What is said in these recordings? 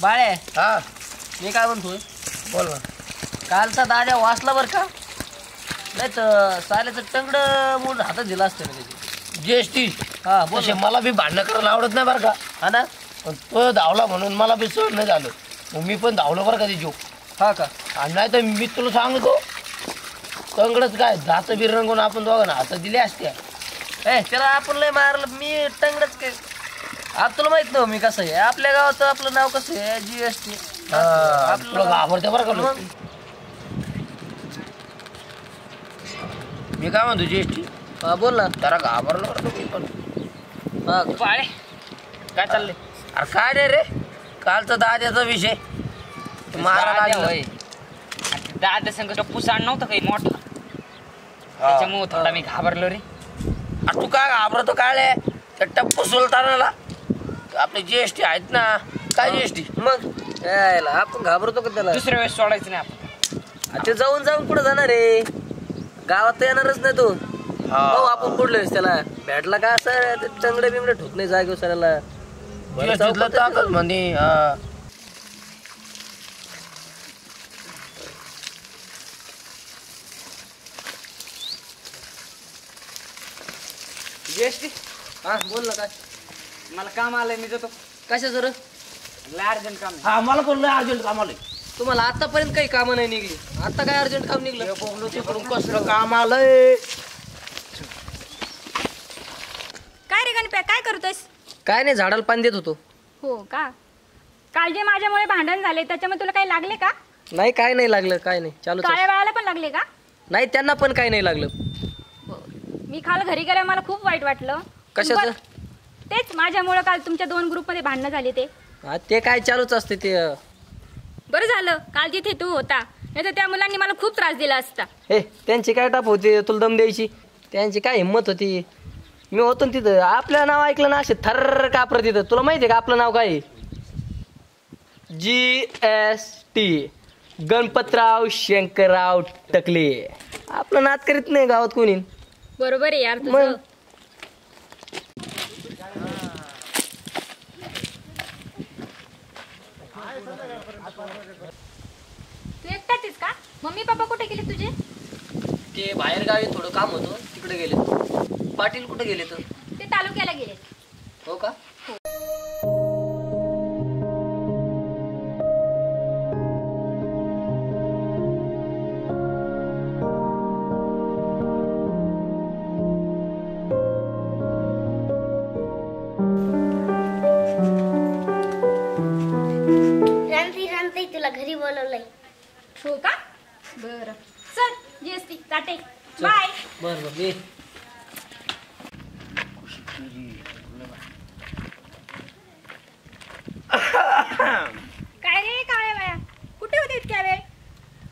बाळे हा. मी काय म्हणतोय? बोल ना. कालचा दाद्या वाचला बरं का? नाही तर साल्याचं टंगड म्हणून हातात दिला असतं ना त्याची जीएसटी हा बोल तसे ना. मला बी भांडणं करायला आवडत नाही बरं का? हा ना? पण तो धावला म्हणून मला बी सहन नाही झालं. मग मी पण धावलो बरं का ते जो हा का? आणि नाही तर मी तुला सांगतो तंगडच काय दात बी रंगून आपण दोघांना हातात दिले असते. ए त्याला आपण लय मारलं. मी टंगडच काय आता तुला माहीत नव्ह मी कसं आहे. आपल्या गावात आपलं नाव कसं आहे? जीएसटी घाबरते बरं का लोक. मी काय म्हणतो जीएसटी हा बोल ना. जरा घाबरलो बरं मी पण. हा. बाळे काय चाललंय? अरे काय नाही रे? कालचा दाद्याचा विषय. मारा दाद्या लागला होय. आणि दादा संग नव्हतं काही मोठा. त्याच्यामुळे थोडा मी घाबरलो रे. अरे तू काय घाबरतो काय त्या टप्पू सुलतानाला आपले जीएसटी आहेत ना काय जीएसटी मग? यायला आपण घाबरतो का त्याला? दुसऱ्या वेळेस सोडायचं नाही आपण. ते जाऊन जाऊन कुठं जाणार आहे? गावात तर येणारच नाही तो. भाऊ आपण पुढले त्याला. भेटला का असं? टंगडे बिंगडे ठोक नाही चौकात ताकद म्हणे हा. जीएसटी हा बोल ना काय? मला काम आलंय मी जातो. कशा सर लय अर्जंट काम आहे. हा मला पण लय अर्जंट काम आलंय. तुम्हाला आतापर्यंत काही कामं नाही निघली. आता काय अर्जंट काम निघलं? तिकडून कसलं काम आलंय? काय रे गणप्या काय करतोयस? काय नाही झाडाला पाणी देत होतो. हो का? काल जे माझ्यामुळे भांडण झाले त्याच्यामुळे तुला काही लागले का? नाही काय नाही लागलं काय नाही. चालू काळ्या बाळाला पण लागले का? नाही त्यांना पण काही नाही लागलं. मी काल घरी गेल्या मला खूप वाईट वाटलं. कशाचं? तेच माझ्यामुळे काल तुमच्या दोन ग्रुपमध्ये भांडणं झाली ते. हा ते काय चालूच असते ते. बरं झालं काल जिथे तू होता नाही तर त्या मुलांनी मला खूप त्रास दिला असता. हे त्यांची काय टाप होती तुला दम द्यायची? त्यांची काय हिंमत होती? मी होतो ना तिथं. आपलं नाव ऐकलं ना असे थर्र कापर तिथं. तुला माहिती आहे का आपलं नाव काय? G S T. Ganpatrao Shankarrao Takle. आपलं नाद करीत नाही गावात कोणी. बरोबर आहे यार मग? तू एकटाच आहेस का? मम्मी पप्पा कुठे गेले तुझे? ते बाहेर गावी थोडं काम होतं तिकडे गेले पाटील कुठे गेले तर ते तालुक्याला गेले हो का? ये काय रे काळ्या बाया? कुठे होते इतक्या वेळ?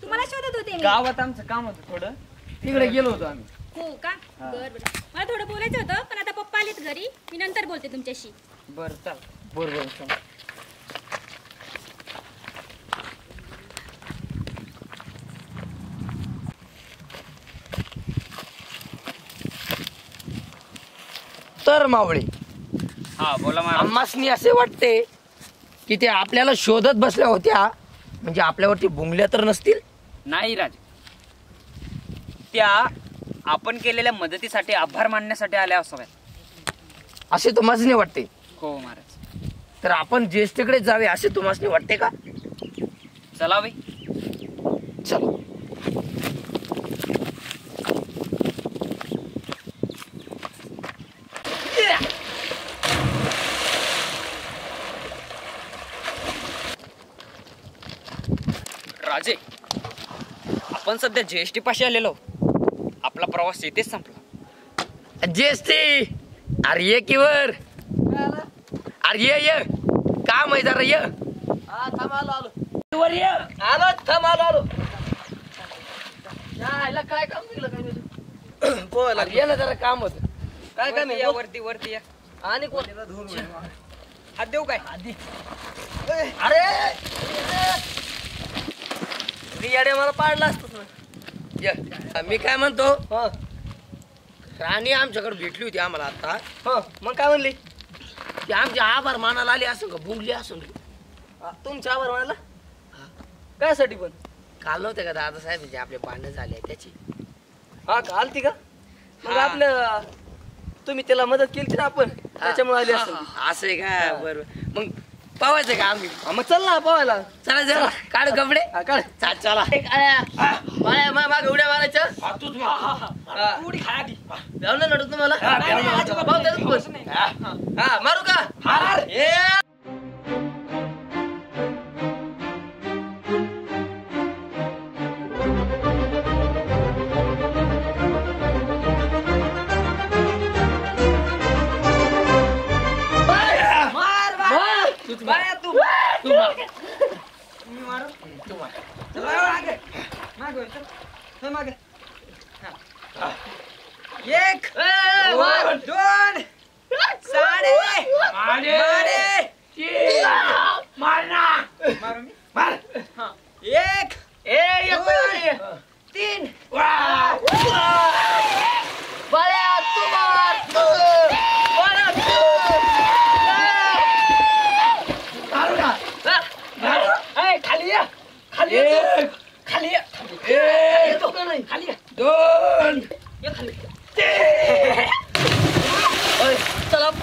तुम्हाला शोधत होते मी. गावात आमचं काम होतं थोडं. तिकडे गेलो होतो आम्ही. हो का? बर बर. मला थोडं बोलायचं होतं पण आता पप्पा आलेत घरी. मी नंतर बोलते तुमच्याशी. बरं चाल. बरं तर मावळे. हा बोला आम्हासनी असे वाटते की ते आपल्याला शोधत बसल्या होत्या. म्हणजे आपल्यावरती भुंगल्या तर नसतील. नाही राज. त्या आपण केलेल्या मदतीसाठी आभार मानण्यासाठी आल्या असाव्यात. असे तुम्हासनी वाटते. हो महाराज. तर आपण ज्येष्ठकडे जावे असे तुम्हासनी वाटते का? चला बाई. चलो. राजे आपण सध्या जीएसटी पाशी आलेलो. आपला प्रवास येथेच संपला. ज्येष्ठी अरे ये की वर. अरे ये ये. काम आहे जरा ये? हा थांब आलो आलो. वर ये. आलो थांब आलो आलो. यायला काय काम निघलं काय पोहायला अरे ये ना जरा काम होत. काय काम आहे? या बोल. वरती वरती या. आणि कोण? हात देऊ काय? अरे! मी याडे मला पाडला असतोच ना ये. मी काय म्हणतो? हा. राणी आमच्याकडे भेटली होती आम्हाला आता. हा मग काय म्हणली? ती आमचे आभार मानायला आली असं का बुंगली असं हा, तुमच्या आभार म्हणाला कायसाठी पण? काल नव्हते का दादा साहेब जे आपले भांडण झाले त्याची? हा का आलती का? मग. आपलं तुम्ही त्याला मदत केली ना आपण त्याच्यामुळे आली ती. असं. आहे का? बरोबर मग पावायचं का आम्ही? हा, मग चल ना पोहायला चला चला. काढ कपडे. हा, काढ. चल चला. माया माग उड्या हा. उडी आधी. जाऊ ना नडत तुम्हाला. नाही, नाही, अजिबात भाऊ, नाही. त्यालाच बोल. हा. मारू का? đó chung rồi chung rồi má kìa má kìa thôi má kìa Ye kwan don sade made made tira mana mar ha ek e ye tin wa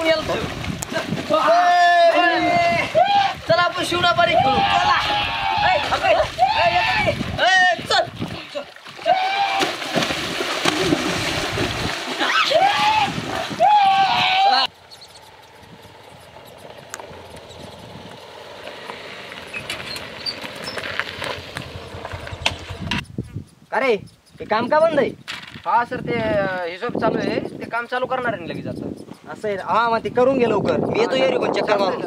आपण याला चला आपण शिवणा पारी खेळू. चला. ए, अबे, ए, ये खाली. ए, चल. अरे हे काम का बंद आहे? हा सर ते हिशोब चालू आहे. ते काम चालू करणार आहे लगेच आता. असं आहे. हा मग ते करून घे लवकर. मी येतो येरी पण चक्कर मारून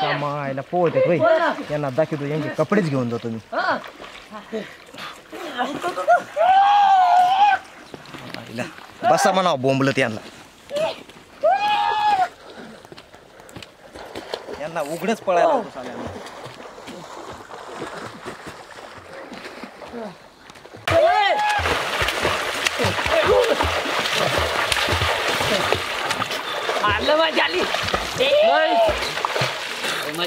कमायला पोहते होय. यांना दाखवतो यांचे कपडेच घेऊन जातो मी. बसा म्हणा बोंबलत यांना. यांना उघडच पळायला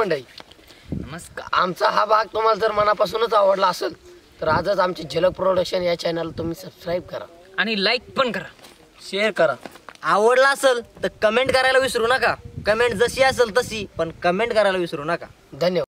मंडळी. नमस्कार. आमचा हा भाग तुम्हाला जर मनापासूनच आवडला असेल तर आजच आमची झलक प्रोडक्शन या चॅनल तुम्ही सबस्क्राईब करा. आणि लाईक पण करा. शेअर करा. आवडला असेल तर कमेंट करायला विसरू नका. कमेंट जशी असेल तशी पण कमेंट करायला विसरू नका. धन्यवाद.